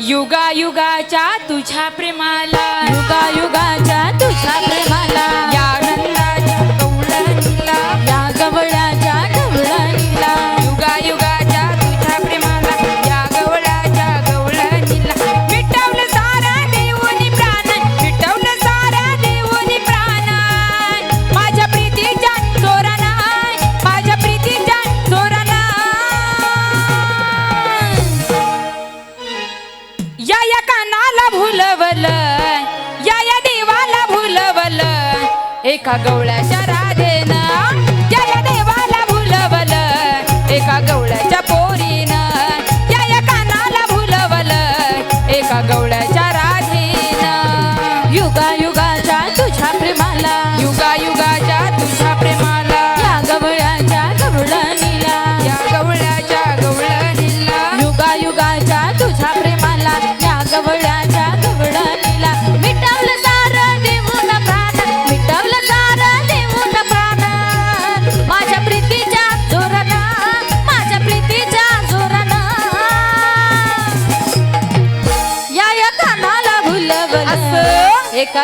युगायुगाच्या तुझ्या प्रेमाला. युगायुगाच्या एका गवळ्याच्या राधेनं या देवाला भुलवल. एका गवळ्याच्या पोरीनं त्या कानाला भुलवल. एका गवळ्या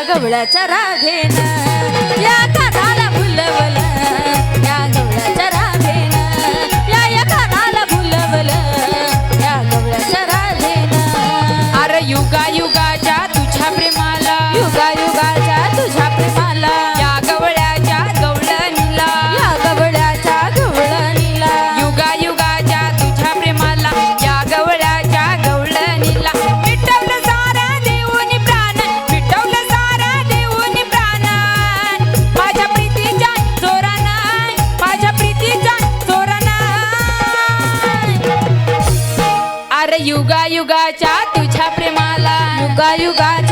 गवळाच्या राधेन या कानाला भुलवलं या गवळाच्या राधेन या या कानाला भुलवलं या गवळाच्या राधेन. अरे युगा युगा युगा युगाच्या तुझ्या प्रेमाला. युगा युगा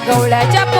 Joga o LED a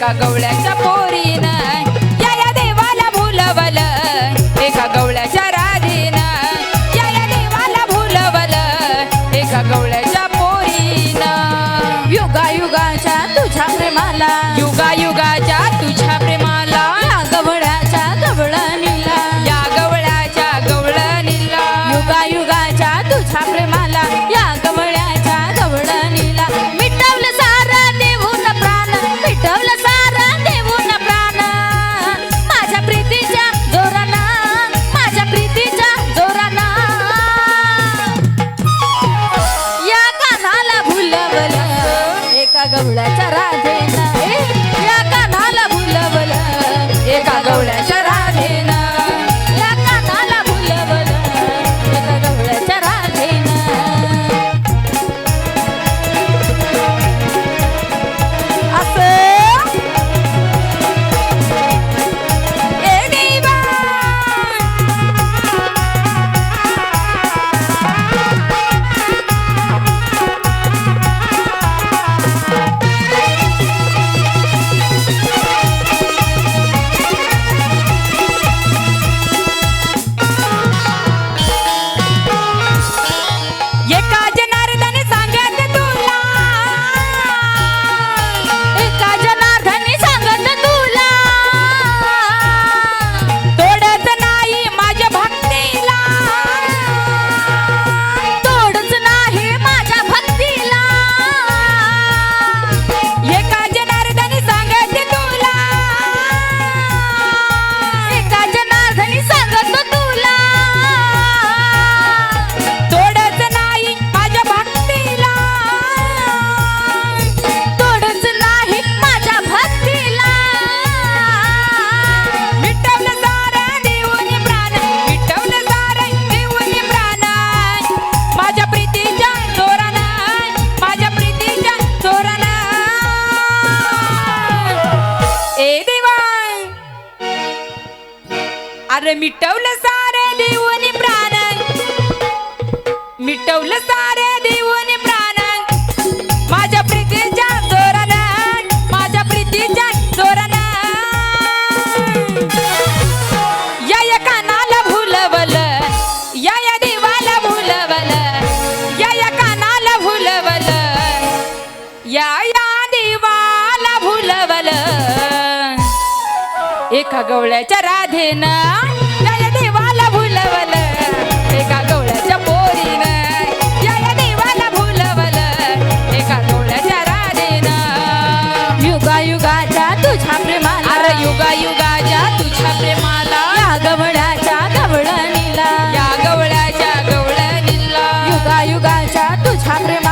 का गवळ्याच्या पोरी. पेटवलं सारे देऊन प्राण. माझ्या प्रीतीच्या जोरण माझ्या प्रीतीच्या जोरण या या कानाला भुलवल या या देवाला भुलवल या या कानाला भुलवल या या देवाला भुलवल. एका गवळ्याच्या राधेनं या देवाला भुलवल. युगायुगाच्या तुझ्या प्रेमा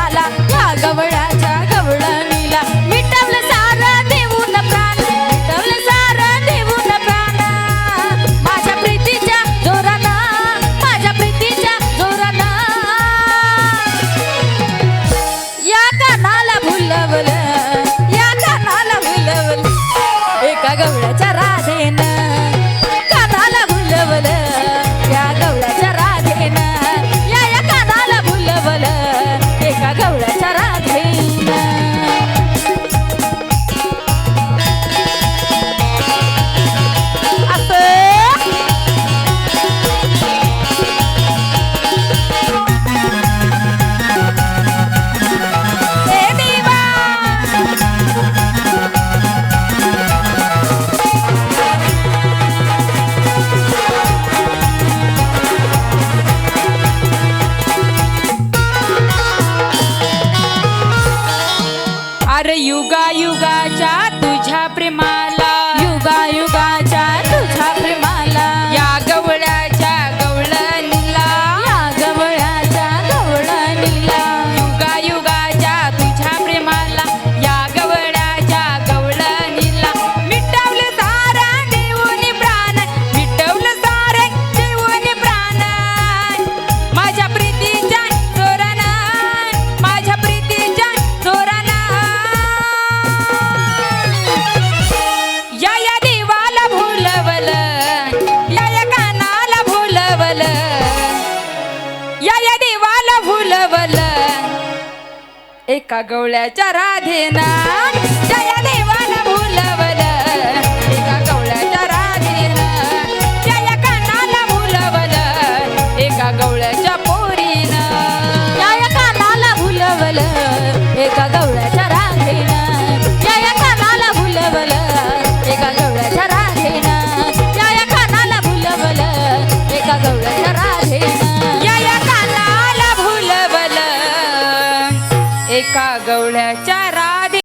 खगवल्याच्या राधेना जया